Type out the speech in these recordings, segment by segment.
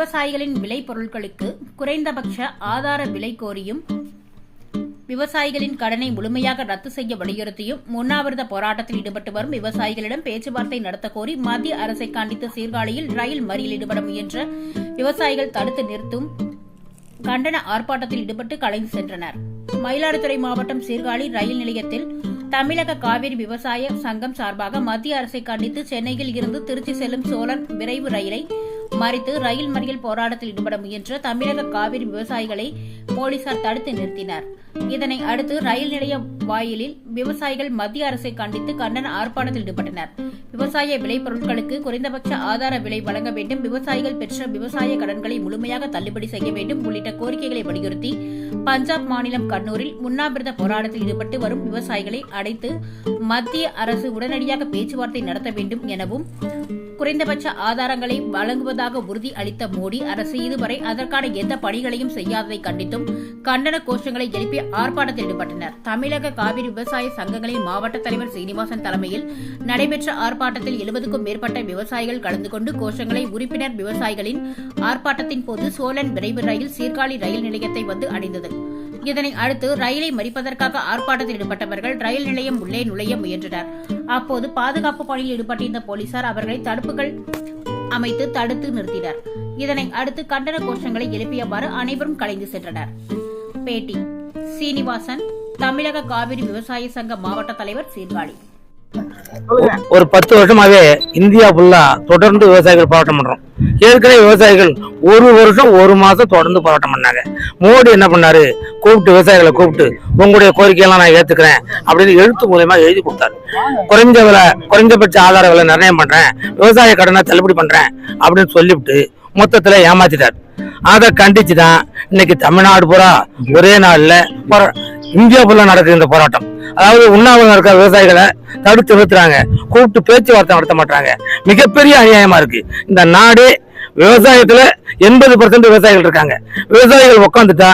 விவசாயிகளின் விளைபொருட்களுக்கு குறைந்தபட்ச ஆதார விலை கோரியும் விவசாயிகளின் கடனை முழுமையாக ரத்து செய்ய வலியுறுத்தியும் உண்ணாவிரத போராட்டத்தில் ஈடுபட்டு வரும் விவசாயிகளிடம் பேச்சுவார்த்தை நடத்த கோரி மத்திய அரசை கண்டித்து சீர்காழியில் ரயில் மறியல் ஈடுபட முயன்ற விவசாயிகள் தடுத்து நிறுத்தும் கண்டன ஆர்ப்பாட்டத்தில் ஈடுபட்டு கலைந்து சென்றனர். மயிலாடுதுறை மாவட்டம் சீர்காழி ரயில் நிலையத்தில் தமிழக காவிரி விவசாய சங்கம் சார்பாக மத்திய அரசை கண்டித்து சென்னையில் இருந்து திருச்சி செல்லும் சோழன் விரைவு ரயிலை மறித்து ரயில் மறியல் போராட்டத்தில் ஈடுபட முயன்ற தமிழக காவிரி விவசாயிகளை போலீசார் தடுத்து நிறுத்தினர். இதனை அடுத்து ரயில் நிலைய வாயிலில் விவசாயிகள் மத்திய அரசை கண்டித்து கண்டன ஆர்ப்பாட்டத்தில் ஈடுபட்டனர். விவசாய விளைபொருட்களுக்கு குறைந்தபட்ச ஆதார விலை வழங்க வேண்டும். விவசாயிகள் பெற்ற விவசாய கடன்களை முழுமையாக தள்ளுபடி செய்ய வேண்டும் உள்ளிட்ட கோரிக்கைகளை வலியுறுத்தி பஞ்சாப் மாநிலம் கண்ணூரில் உண்ணாவிரத போராட்டத்தில் ஈடுபட்டு வரும் விவசாயிகளை அடைத்து மத்திய அரசு உடனடியாக பேச்சுவார்த்தை நடத்த வேண்டும் எனவும் குறைந்தபட்ச ஆதாரங்களை வழங்குவதாக உறுதி அளித்த மோடி அரசு இதுவரை அதற்கான எந்த பணிகளையும் செய்யாததை கண்டித்தும் கண்டன கோஷங்களை எழுப்பி ஆர்ப்பாட்டத்தில் ஈடுபட்டனர். தமிழக காவிரி விவசாய சங்கங்களின் மாவட்ட தலைவர் சீனிவாசன் தலைமையில் நடைபெற்ற ஆர்ப்பாட்டத்தில் எழுபதுக்கும் மேற்பட்ட விவசாயிகள் கலந்து கொண்டு கோஷங்களை உறுப்பினர் விவசாயிகளின் ஆர்ப்பாட்டத்தின் போது சோழன் விரைவு ரயில் சீர்காழி ரயில் நிலையத்தை வந்து அடைந்தது. இதனை அடுத்து ரயிலை மறிப்பதற்காக ஆர்ப்பாட்டத்தில் ஈடுபட்டவர்கள் ரயில் நிலையம் உள்ளே நுழைய முயன்றனர். அப்போது பாதுகாப்பு பணியில் ஈடுபட்டிருந்த போலீசார் அவர்களை தடுப்புகள் அமைத்து தடுத்து நிறுத்தினர். இதனை அடுத்து கண்டன கோஷங்களை எழுப்பியவாறு அனைவரும் கலைந்து சென்றனர். பேட்டி. சீனிவாசன் தமிழக காவிரி விவசாய சங்க மாவட்ட தலைவர் சீர்காழி. ஒரு பத்து வருஷமாவே இந்தியா ஃபுல்லா தொடர்ந்து விவசாயிகள் போராட்டம் பண்றோம். ஏற்கனவே விவசாயிகள் ஒரு வருஷம் ஒரு மாசம் தொடர்ந்து போராட்டம் பண்ணாங்க. மோடி என்ன பண்ணாரு? கூப்பிட்டு விவசாயிகளை கூப்பிட்டு உங்களுடைய கோரிக்கையெல்லாம் நான் ஏத்துக்கிறேன் அப்படின்னு எழுத்து மூலயமா எழுதி கொடுத்தாரு. குறைஞ்ச விலை குறைஞ்சபட்ச ஆதார விலை நிர்ணயம் பண்றேன் விவசாய கடனை தள்ளுபடி பண்றேன் அப்படின்னு சொல்லிவிட்டு மொத்தத்துல ஏமாத்திட்டார். அதை கண்டிச்சு தான் இன்னைக்கு தமிழ்நாடு பூரா ஒரே நாள்ல இந்தியா ஃபுல்லா நடக்குது இந்த போராட்டம். அதாவது உண்ணாவிரதம் இருக்கிற விவசாயிகளை தடுத்து நிறுத்துறாங்க. கூப்பிட்டு பேச்சுவார்த்தை நடத்த மாட்டாங்க மிகப்பெரிய அநியாயமா இருக்கு. இந்த நாடே விவசாயத்துல எண்பது பர்சன்ட் விவசாயிகள் இருக்காங்க. விவசாயிகள் உட்காந்துட்டா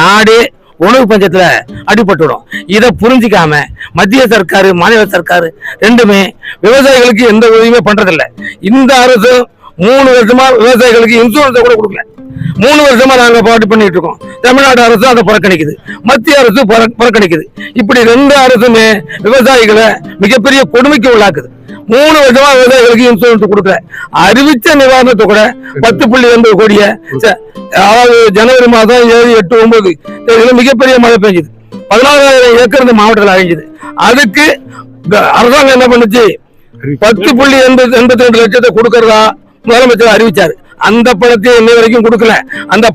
நாடே உணவு பஞ்சத்துல அடிபட்டுடும். இதை புரிஞ்சிக்காம மத்திய சர்க்காரு மாநில சர்க்காரு ரெண்டுமே விவசாயிகளுக்கு எந்த உதவியுமே பண்றதில்ல. இந்த அரசும் மூணு வருஷமா விவசாயிகளுக்கு இன்சூரன்ஸ் கூட கொடுக்கல. மூணு வருஷமா நாங்க பாட்டு பண்ணிட்டு இருக்கோம். தமிழ்நாடு அரசு அதை புறக்கணிக்குது. மத்திய அரசு புற- புறக்கணிக்குது. இப்படி ரெண்டு அரசுமே விவசாயிகளை மிகப்பெரிய கொடுமைக்கு உள்ளாக்குது. மூணு வருஷமா விவசாயிகளுக்கு இன்சூரன்ஸ் கொடுக்கல. அறிவிச்ச நிவாரணத்தை கூட பத்து புள்ளி எண்பது கோடிய ச- அதாவது ஜனவரி மாதம் ஏழு எட்டு ஒன்பது தேதியில மிகப்பெரிய மழை பெஞ்சுது. பதினாறாயிரம் ஏக்கர் இந்த மாவட்டத்தில் அழிஞ்சுது. அதுக்கு அரசாங்கம் என்ன பண்ணுச்சு? பத்து புள்ளி எண்பது எண்பத்தி ரெண்டு லட்சத்தை கொடுக்கறதா முதலமைச்சர் அறிவிச்சார். அந்த பணத்தை இன்னை வரைக்கும் கொடுக்கல. அந்த